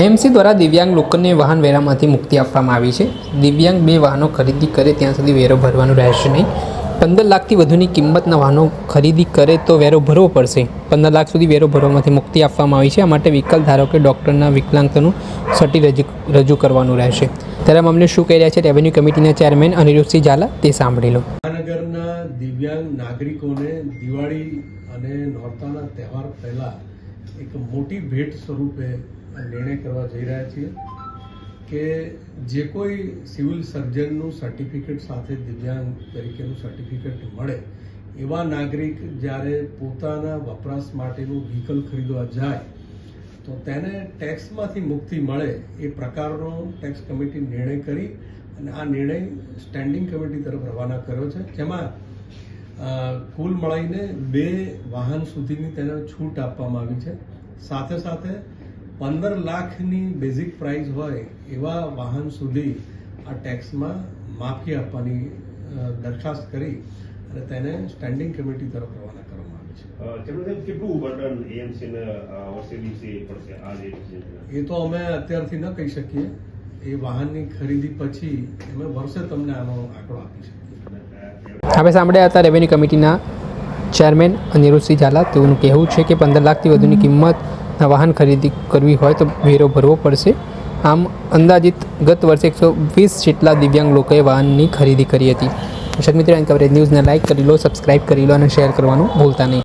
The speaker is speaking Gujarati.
એએમસી દ્વારા દિવ્યાંગ લોકોને વાહન વેરામાંથી મુક્તિ આપવામાં આવી છે. દિવ્યાંગ બે વાહનો ખરીદી કરે ત્યાં સુધી વેરો ભરવાનો રહેશે નહીં. પંદર લાખથી વધુની કિંમતના વાહનો ખરીદી કરે તો વેરો ભરવો પડશે. પંદર લાખ સુધી વેરો ભરવામાંથી મુક્તિ આપવામાં આવી છે. આ માટે વિકલ્પ ધારકે ડૉક્ટરના વિકલાંગતાનું સટી રજૂ રજૂ કરવાનું રહેશે. ત્યારે અમને શું કહી રહ્યા છે રેવન્યુ કમિટીના ચેરમેન અનિરુદ્ધસિંહ ઝાલા, તે સાંભળી લો. મહાનગરના દિવ્યાંગ નાગરિકોને દિવાળી અને નોરતાના તહેવાર પહેલાં એક મોટી ભેટ સ્વરૂપે નિર્ણય કરવા જઈ રહ્યા છીએ કે જે કોઈ સિવિલ સર્જનનું સર્ટિફિકેટ સાથે દિવ્યાંગ તરીકેનું સર્ટિફિકેટ મળે, એવા નાગરિક જ્યારે પોતાના વપરાશ માટેનું વ્હીકલ ખરીદવા જાય, તો તેને ટેક્સમાંથી મુક્તિ મળે એ પ્રકારનો ટેક્સ કમિટી નિર્ણય કરી અને આ નિર્ણય સ્ટેન્ડિંગ કમિટી તરફ રવાના કર્યો છે. જેમાં કુલ મળીને બે વાહન સુધીની તેને છૂટ આપવામાં આવી છે. સાથે સાથે પંદર લાખની બેઝિક પ્રાઇસ હોય એવા વાહન સુધી આ ટેક્સમાં માફી આપવાની દરખાસ્ત કરી અને તેને સ્ટેન્ડિંગ કમિટી તરફ રવાના કરવામાં આવે છે. એ તો અમે અત્યારથી ન કહી શકીએ. એ વાહનની ખરીદી પછી અમે વર્ષે તમને આનો આંકડો આપી શકીએ. આપણે સાંભળ્યા હતા રેવન્યુ કમિટીના ચેરમેન અનિરુદ્ધસિંહ ઝાલા. તેઓનું કહેવું છે કે પંદર લાખથી વધુની કિંમતના વાહન ખરીદી કરવી હોય તો વેરો ભરવો પડશે. આમ અંદાજિત ગત વર્ષે એકસો વીસ જેટલા દિવ્યાંગ લોકોએ વાહનની ખરીદી કરી હતી. દર્શક મિત્રો કવરેજ ન્યૂઝને લાઇક કરી લો, સબસ્ક્રાઇબ કરી લો અને શેર કરવાનું ભૂલતા નહીં.